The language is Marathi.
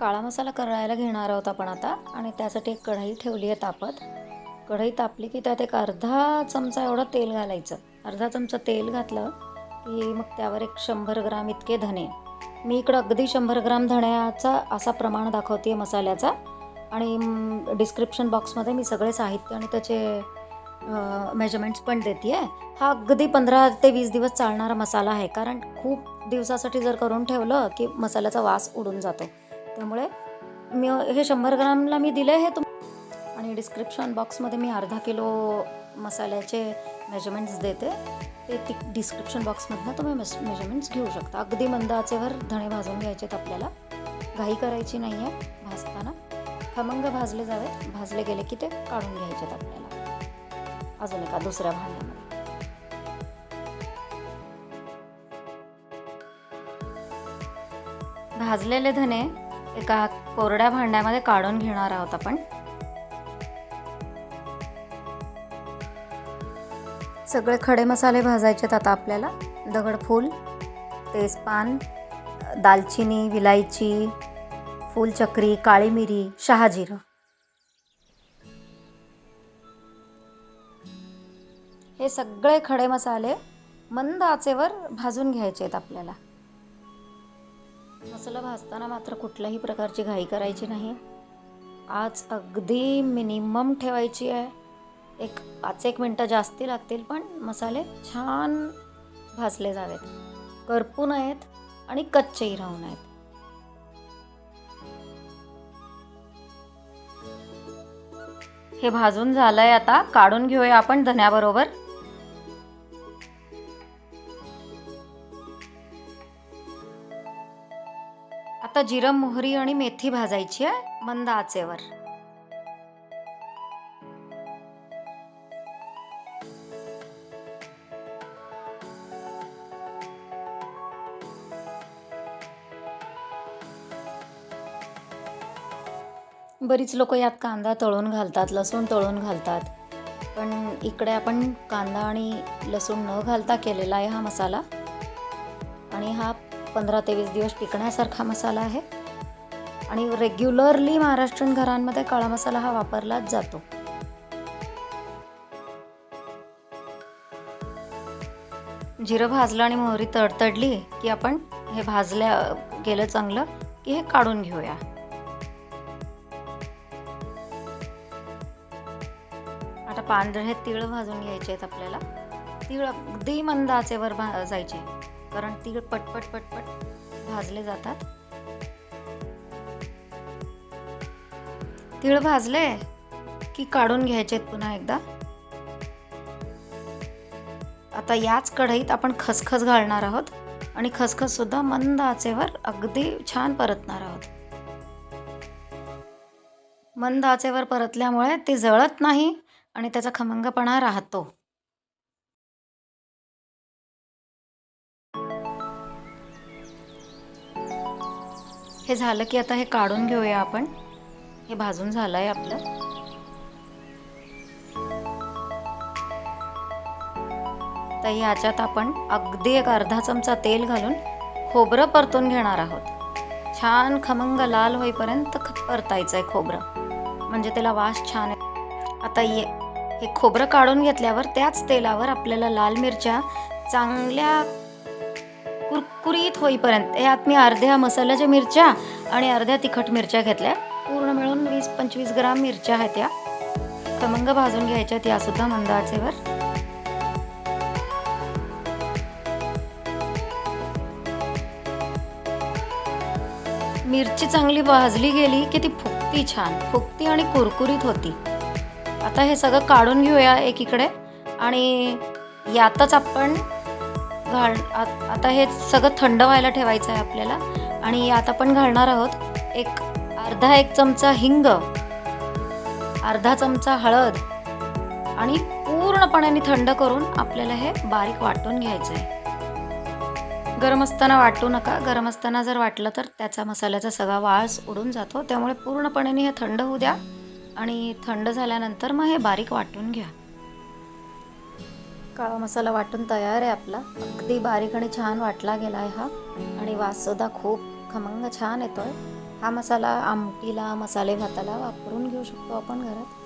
काळा मसाला करायला घेणार आहोत आपण आता. आणि त्यासाठी एक कढई ठेवली आहे तापत. कढई तापली की त्यात एक अर्धा चमचा एवढं तेल घालायचं. अर्धा चमचा तेल घातलं की मग त्यावर एक शंभर ग्राम इतके धणे मी इकडं अगदी शंभर ग्राम धण्याचा असा प्रमाण दाखवते आहे मसाल्याचा. आणि डिस्क्रिप्शन बॉक्समध्ये मी सगळे साहित्य आणि त्याचे मेजरमेंट्स पण देते आहे हा अगदी पंधरा ते वीस दिवस चालणारा मसाला आहे. कारण खूप दिवसासाठी जर करून ठेवलं की मसाल्याचा वास उडून जातो. त्यामुळे मी हे शंभर ग्रामला मी दिले हे तुम आणि डिस्क्रिप्शन बॉक्समध्ये मी अर्धा किलो मसाल्याचे मेजरमेंट्स देते. ते ती डिस्क्रिप्शन बॉक्समधनं तुम्ही मेस मेजरमेंट्स घेऊ शकता. अगदी मंद आचेवर धणे भाजून घ्यायचेत आपल्याला. घाई करायची नाही आहे भाजताना. खमंग भाजले जावेत भाजले गेले की ते काढून घ्यायचेत आपल्याला. अजून एका दुसऱ्या भांड्यामध्ये. भाजलेले धने एका कोरड्या भांड्यामध्ये काढून घेणार आहोत आपण. सगळे खडे मसाले भाजायचे आहेत आता आपल्याला. दगडफूल तेजपान दालचिनी विलायची फुलचक्री काळी मिरी शहाजिरं. हे सगळे खडे मसाले मंद आचेवर भाजून घ्यायचे आहेत आपल्याला. मसाला भाजताना मात्र कुठल्याही प्रकारची घाई करायची नाही. आज अगदी मिनिमम ठेवायची आहे. एक पाच एक मिनटं जास्ती लागतील पण मसाले छान भाजले जावेत. करपू नयेत आणि कच्चेही राहू नयेत हे भाजून झालंय आता. काढून घेऊया आपण धन्याबरोबर. आता जिरं मोहरी आणि मेथी भाजायची आहे मंद आचेवर. बरीच लोक यात कांदा तळून घालतात लसूण तळून घालतात. पण इकडे आपण कांदा आणि लसूण न घालता केलेला आहे हा मसाला. आणि हा पंधरा ते वीस दिवस टिकण्यासारखा मसाला आहे. आणि रेग्युलरली महाराष्ट्रीयन घरांमध्ये काळा मसाला हा वापरलाच जातो. जिरं भाजलं आणि मोहरी तडतडली की आपण हे भाजल्या गेलं चांगलं की हे काढून घेऊया. आता पांढरे हे तीळ भाजून घ्यायचे आहेत आपल्याला. तीळ अगदी मंद आचेवर भाजायचे कारण तीळ पटपट पटपट भाजले जातात. तीळ भाजले की काढून घ्यायचे पुन्हा एकदा. आता याच कढईत आपण खसखस घालणार आहोत आणि खसखस सुद्धा मंद आचेवर अगदी छान परतणार आहोत. मंद आचेवर परतल्यामुळे ते जळत नाही आणि त्याचा खमंगपणा राहतो. हे झालं की आता हे काढून घेऊया आपण. हे भाजून झालं आहे आपलं. तर ह्याच्यात आपण अगदी एक अर्धा चमचा तेल घालून खोबरं परतून घेणार आहोत. छान खमंग लाल होईपर्यंत परतायचं आहे खोबरं. म्हणजे त्याला वास छान आहे आता ये हे खोबरं काढून घेतल्यावर त्याच तेलावर आपल्याला लाल मिरच्या चांगल्या कुरकुरीत होईपर्यंत. यात मी अर्ध्या मसाल्याच्या मिरच्या आणि अर्ध्या तिखट मिरच्या घेतल्या. पूर्ण मिळून वीस पंचवीस ग्राम मिरच्या आहेत त्या. खमंग भाजून घ्यायच्या त्या सुद्धा मंद आचेवर मिरची चांगली भाजली गेली की ती फुकती छान. फुकती आणि कुरकुरीत होती. आता हे सगळं काढून घेऊया एकीकडे. आणि यातच आपण घाल आता हे सगळं थंड व्हायला ठेवायचं आहे आपल्याला. आणि यात आपण घालणार आहोत एक अर्धा एक चमचा हिंग अर्धा चमचा हळद आणि पूर्णपणे थंड करून आपल्याला हे बारीक वाटून घ्यायचं आहे. गरम असताना वाटू नका. गरम असताना जर वाटलं तर त्याचा मसाल्याचा सगळा वास उडून जातो. त्यामुळे पूर्णपणे हे थंड होऊ द्या आणि थंड झाल्यानंतर मग हे बारीक वाटून घ्या. काळा मसाला वाटून तयार आहे आपला. अगदी बारीक आणि छान वाटला गेला आहे हा. आणि वाससुद्धा खूप खमंग छान येतो आहे हा मसाला आमटीला मसाले भाताला वापरून घेऊ शकतो आपण घरात.